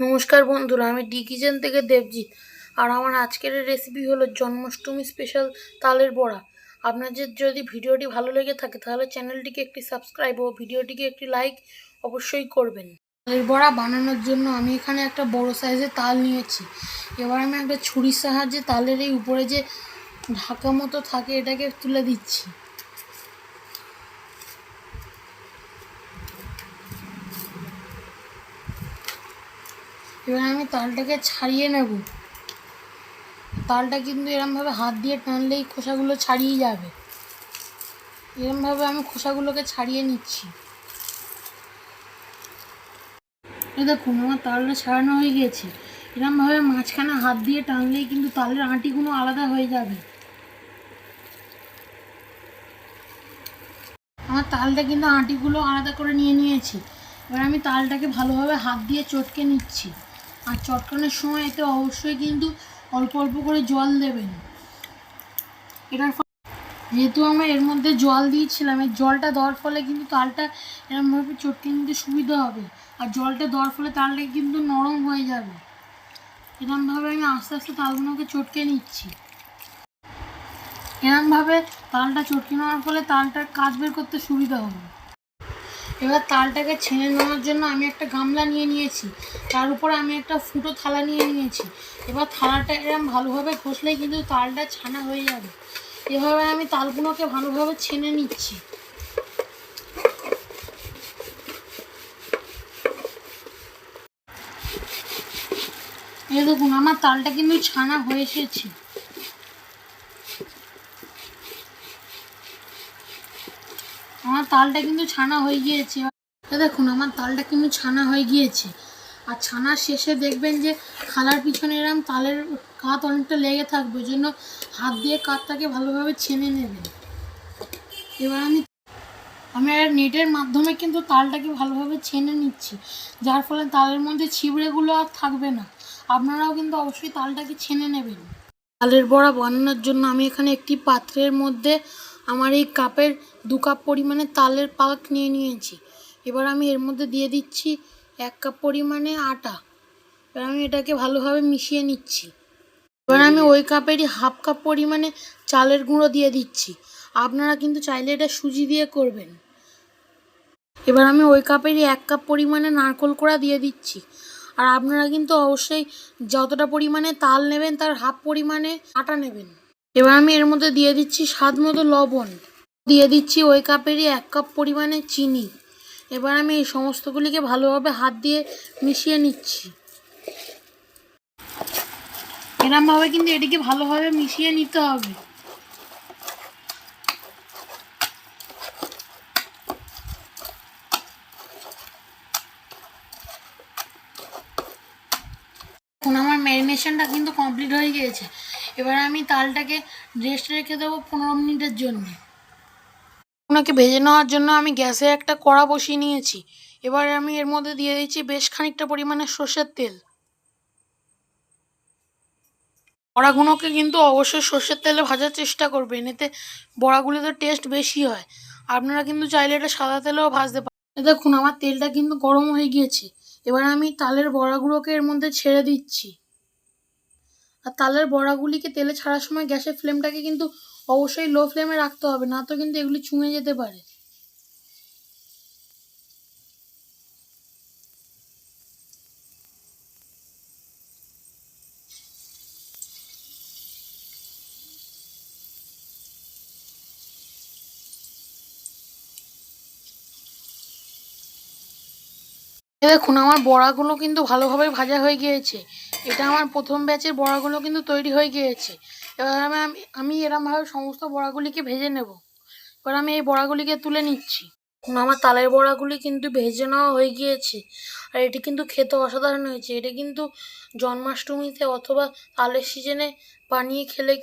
নমস্কার বন্ধুরা, আমি ডি কিচেন থেকে দেবজিৎ। আর আমার আজকের রেসিপি হলো জন্মাষ্টমী স্পেশাল তালের বড়া। আপনাদের যদি ভিডিওটি ভালো লেগে থাকে, তাহলে চ্যানেলটিকে একটি সাবস্ক্রাইব ও ভিডিওটিকে একটি লাইক অবশ্যই করবেন। তালের বড়া বানানোর জন্য আমি এখানে একটা বড় সাইজের তাল নিয়েছি। এবার আমি একটা ছুরির সাহায্যে তালের এই উপরে যে ঢাকা মতো থাকে, এটাকে তুলে দিচ্ছি। এবার আমি তালটাকে ছাড়িয়ে নেব। তালটা কিন্তু এরমভাবে হাত দিয়ে টানলেই খোসাগুলো ছাড়িয়ে যাবে। এরমভাবে আমি খোসাগুলোকে ছাড়িয়ে নিচ্ছি। দেখুন, আমার তালটা ছাড়ানো হয়ে গেছে। এরমভাবে মাঝখানে হাত দিয়ে টানলেই কিন্তু তালের আঁটিগুলো আলাদা হয়ে যাবে। আমার তালটা কিন্তু আঁটিগুলো আলাদা করে নিয়ে নিয়েছি। এবার আমি তালটাকে ভালোভাবে হাত দিয়ে চটকে নিচ্ছি। আর চটকানোর সময় এতে অবশ্যই কিন্তু অল্প অল্প করে জল দেবেন। এটার যেহেতু আমরা এর মধ্যে জল দিয়েছিলাম, এই জলটা দেওয়ার ফলে কিন্তু তালটা এরমভাবে চটকে নিতে সুবিধা হবে। আর জলটা দেওয়ার ফলে তালটা কিন্তু নরম হয়ে যাবে। এরমভাবে আমি আস্তে আস্তে তালগুলোকে চটকে নিচ্ছি। এরমভাবে তালটা চটকে নেওয়ার ফলে তালটার কাজ বের করতে সুবিধা হবে। এবার তালটাকে ছেনে নেওয়ার জন্য আমি একটা গামলা নিয়ে নিয়েছি। তার উপরে আমি একটা ফুটো থালা নিয়ে নিয়েছি। এবার থালাটা এরম ভালোভাবে ঘষলেই কিন্তু তালটা ছানা হয়ে যাবে। এভাবে আমি তালগুলোকে ভালোভাবে ছেনে নিচ্ছি। এই দেখুন, আমার তালটা কিন্তু ছানা হয়ে এসেছে। আমার তালটা কিন্তু ছানা হয়ে গিয়েছে। দেখুন, আমার তালটা কিন্তু ছানা হয়ে গিয়েছে। আর ছানার শেষে দেখবেন যে খালার পিছনে এরম তালের কাত অনেকটা লেগে থাকবে, ওই জন্য হাত দিয়ে কাতটাকে ভালোভাবে ছেনে নেবেন। এবার আমি আমি একটা নেটের মাধ্যমে কিন্তু তালটাকে ভালোভাবে ছেনে নিচ্ছি। যার ফলে তালের মধ্যে ছিবড়েগুলো আর থাকবে না। আপনারাও কিন্তু অবশ্যই তালটাকে ছেনে নেবেন। তালের বড়া বানানোর জন্য আমি এখানে একটি পাত্রের মধ্যে আমার এই কাপের দু কাপ পরিমাণে তালের পাল্প নিয়ে নিয়েছি। এবার আমি এর মধ্যে দিয়ে দিচ্ছি এক কাপ পরিমাণে আটা। এবার আমি এটাকে ভালোভাবে মিশিয়ে নিচ্ছি। এবার আমি ওই কাপেরই হাফ কাপ পরিমাণে চালের গুঁড়ো দিয়ে দিচ্ছি। আপনারা কিন্তু চাইলে এটা সুজি দিয়ে করবেন। এবার আমি ওই কাপেরই এক কাপ পরিমাণে নারকোল কোড়া দিয়ে দিচ্ছি। আর আপনারা কিন্তু অবশ্যই যতটা পরিমাণে তাল নেবেন, তার হাফ পরিমাণে আটা নেবেন। এবার আমি এর মধ্যে দিয়ে দিচ্ছি স্বাদ মতো লবণ। দিয়ে দিচ্ছি ওই কাপেরই এক কাপ পরিমাণে চিনি। এবার আমি এই সমস্তগুলিকে ভালোভাবে হাত দিয়ে মিশিয়ে নিচ্ছি। এরমভাবে কিন্তু এটিকে ভালোভাবে মিশিয়ে নিতে হবে। এখন আমার ম্যারিনেশনটা কিন্তু কমপ্লিট হয়ে গিয়েছে। এবার আমি তালটাকে রেস্ট রেখে দেবো পনেরো মিনিটের জন্য। ওনাকে ভেজে নেওয়ার জন্য আমি গ্যাসে একটা কড়া বসিয়ে নিয়েছি। এবার আমি এর মধ্যে দিয়ে দিচ্ছি বেশ খানিকটা পরিমাণে সর্ষের তেল। বড়াগুলোকে কিন্তু অবশ্যই সর্ষের তেলে ভাজার চেষ্টা করবেন, এতে বড়াগুলোতে টেস্ট বেশি হয়। আপনারা কিন্তু চাইলে এটা সাদা তেলেও ভাজতে পারেন দেখুন, আমার তেলটা কিন্তু গরম হয়ে গিয়েছে। এবার আমি তালের বড়াগুলোকে এর মধ্যে ছেড়ে দিচ্ছি। আর তালের বড়াগুলিকে তেলে ছাড়ার সময় গ্যাসের ফ্লেমটাকে কিন্তু অবশ্যই লো ফ্লেমে রাখতে হবে, না তো কিন্তু এগুলি চুঙে যেতে পারে। দেখুন, আমার বড়াগুলো কিন্তু ভালোভাবে ভাজা হয়ে গিয়েছে। এটা আমার প্রথম ব্যাচের বড়াগুলো কিন্তু তৈরি হয়ে গিয়েছে। এবার আমি, আমি- এরমভাবে সমস্ত বড়াগুলিকে ভেজে নেব। এবার আমি এই বড়াগুলিকে তুলে নিচ্ছি। আমার তালের বড়াগুলি কিন্তু ভেজে নেওয়া হয়ে গিয়েছে। আর এটি কিন্তু খেতে অসাধারণ হয়েছে। এটা কিন্তু জন্মাষ্টমীতে অথবা তালের সিজনে বানিয়ে খেলে